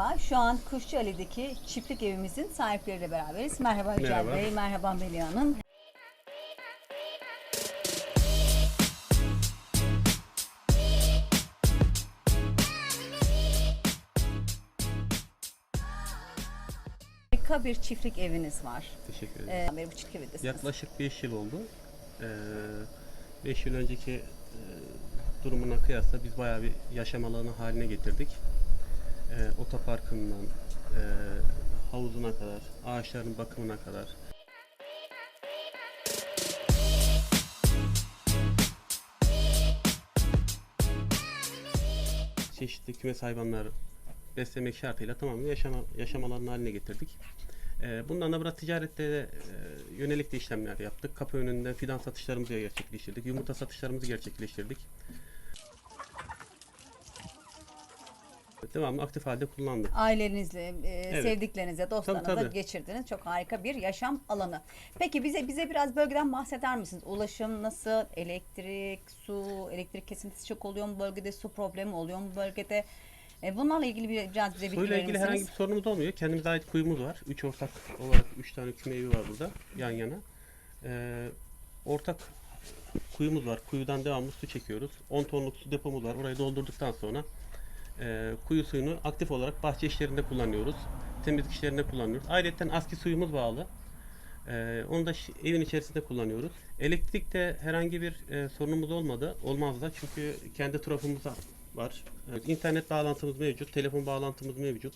Merhaba, şu an Kuşçuali'deki çiftlik evimizin sahipleriyle beraberiz. Merhaba Merhaba. Bey, merhaba Melih Hanım. Harika bir çiftlik eviniz var. Teşekkür ederim. Ee, beri bu çiftlik evindesiniz. Yaklaşık 5 yıl oldu. 5 yıl önceki e, durumuna kıyasla biz bayağı bir yaşam alanı haline getirdik. E, otoparkından e, havuzuna kadar, ağaçların bakımına kadar. Çeşitli kümes hayvanlar beslemek şartıyla tamamen yaşam, yaşam alanı haline getirdik. Ee, Bundan da biraz ticarette de, e, yönelik de işlemler yaptık. Kapı önünden fidan satışlarımızı gerçekleştirdik. Yumurta satışlarımızı gerçekleştirdik. Devamlı aktif halde kullandık. Ailenizle, e, sevdiklerinizle, dostlarınızla Tabii, tabii. geçirdiğiniz çok harika bir yaşam alanı. Peki bize bize biraz bölgeden bahseder misiniz? Ulaşım nasıl? Elektrik, su, elektrik kesintisi çok oluyor mu bölgede? Su problemi oluyor mu bölgede? E, bunlarla ilgili bir- biraz bize bilgi Suyla ilgili misiniz? herhangi bir sorunumuz olmuyor. Kendimize ait kuyumuz var. Üç ortak olarak üç tane küme evi var burada yan yana. Ee, ortak kuyumuz var. Kuyudan devamlı su çekiyoruz. 10 tonluk su depomuz var. Orayı doldurduktan sonra e, kuyu suyunu aktif olarak bahçe işlerinde kullanıyoruz. Temizlik işlerinde kullanıyoruz. Ayrıca aski suyumuz bağlı. Ee, onu da evin içerisinde kullanıyoruz. Elektrikte herhangi bir e, sorunumuz olmadı. Olmaz da çünkü kendi trafomuz var. Evet, internet bağlantımız mevcut, telefon bağlantımız mevcut.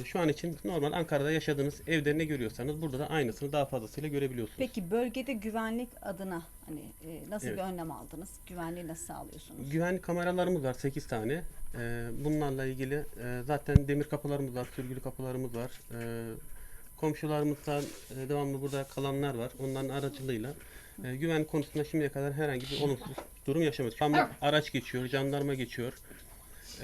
Ee, şu an için normal Ankara'da yaşadığınız evde ne görüyorsanız burada da aynısını daha fazlasıyla görebiliyorsunuz. Peki bölgede güvenlik adına hani e, nasıl Evet. bir önlem aldınız? Güvenliği nasıl sağlıyorsunuz? Güvenlik kameralarımız var 8 tane. Ee, bunlarla ilgili e, zaten demir kapılarımız var, sürgülü kapılarımız var. Ee, komşularımızdan e, devamlı burada kalanlar var. Onların aracılığıyla e, güvenlik konusunda şimdiye kadar herhangi bir olumsuz durum yaşamadık. Şu araç geçiyor, jandarma geçiyor.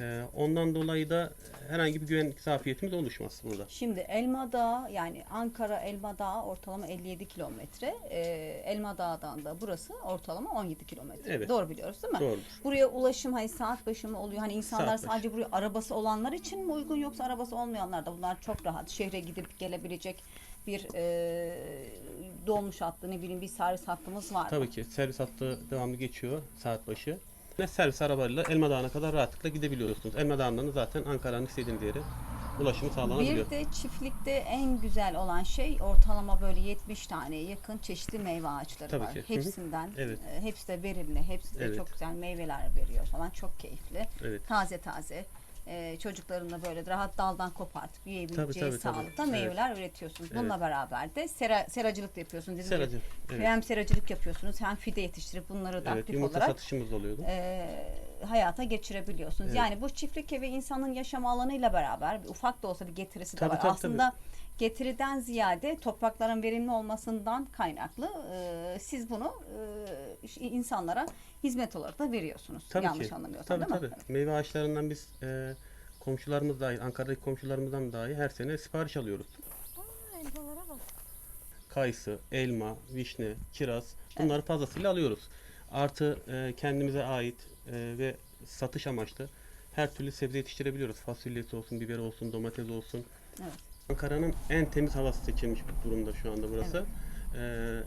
Ee, ondan dolayı da herhangi bir güvenlik zafiyetimiz oluşmaz burada. Şimdi Elmadağ yani Ankara Elmadağ ortalama 57 kilometre. Ee, Elmadağ'dan da burası ortalama 17 kilometre. Evet. Doğru biliyoruz değil mi? Doğrudur. Buraya ulaşım hani saat başı mı oluyor? Hani insanlar Saat başı. sadece buraya arabası olanlar için mi uygun yoksa arabası olmayanlar da bunlar çok rahat şehre gidip gelebilecek bir e, dolmuş hattı ne bileyim bir servis hattımız var mı? Tabii ki servis hattı devamlı geçiyor saat başı. Ve servis arabayla Elma Dağı'na kadar rahatlıkla gidebiliyorsunuz. Elma Dağı'ndan da zaten Ankara'nın istediğiniz yere ulaşımı sağlanabiliyor. Bir de çiftlikte en güzel olan şey ortalama böyle 70 tane yakın çeşitli meyve ağaçları Tabii var. ki. Hı hı. Hepsinden Evet. e, hepsi de verimli, hepsi de Evet. çok güzel meyveler veriyor falan çok keyifli. Evet. Taze taze. E, çocukların da böyle rahat daldan kopartıp yiyebileceği Tabii, tabii, tabii. sağlıkta Evet. meyveler üretiyorsunuz. Bununla Evet. beraber de sera, seracılık da yapıyorsunuz. Dediğim gibi Seracılık, evet. Hem seracılık yapıyorsunuz hem fide yetiştirip bunları da Evet, aktif yumurta olarak satışımız oluyordu. e, hayata geçirebiliyorsunuz. Evet. Yani bu çiftlik evi insanın yaşam alanıyla beraber bir ufak da olsa bir getirisi de Tabii, var. tabii, Aslında getiriden ziyade toprakların verimli olmasından kaynaklı e, siz bunu e, insanlara hizmet olarak da veriyorsunuz. Tabii Yanlış ki. anlamıyorsam Tabii değil mi? tabii. Meyve ağaçlarından biz e, komşularımız dahi, Ankara'daki komşularımızdan dahi her sene sipariş alıyoruz. Elmalara bak. Kayısı, elma, vişne, kiraz bunları fazlasıyla alıyoruz. Artı e, kendimize ait e, ve satış amaçlı her türlü sebze yetiştirebiliyoruz. Fasulyesi olsun, biber olsun, domates olsun. Evet. Ankara'nın en temiz havası seçilmiş durumda şu anda burası. Ee,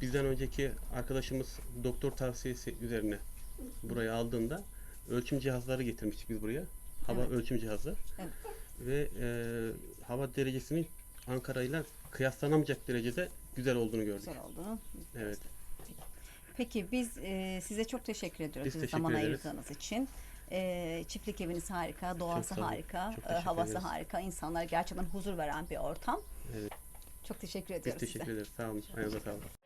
bizden önceki arkadaşımız doktor tavsiyesi üzerine burayı aldığında ölçüm cihazları getirmiştik biz buraya. Hava Evet. ölçüm cihazları. Evet. Ve e, hava derecesinin Ankara ile kıyaslanamayacak derecede güzel olduğunu gördük. Güzel olduğunu. Evet. Peki biz e, size çok teşekkür ediyoruz Biz teşekkür zaman ederiz. ayırdığınız için. E, çiftlik eviniz harika, doğası sağ olun. harika, Çok e, teşekkür havası ederiz. harika, insanlara gerçekten huzur veren bir ortam. Evet. Çok teşekkür Biz ediyoruz teşekkür size. ederiz. Sağ olun. Ayağınıza sağlık.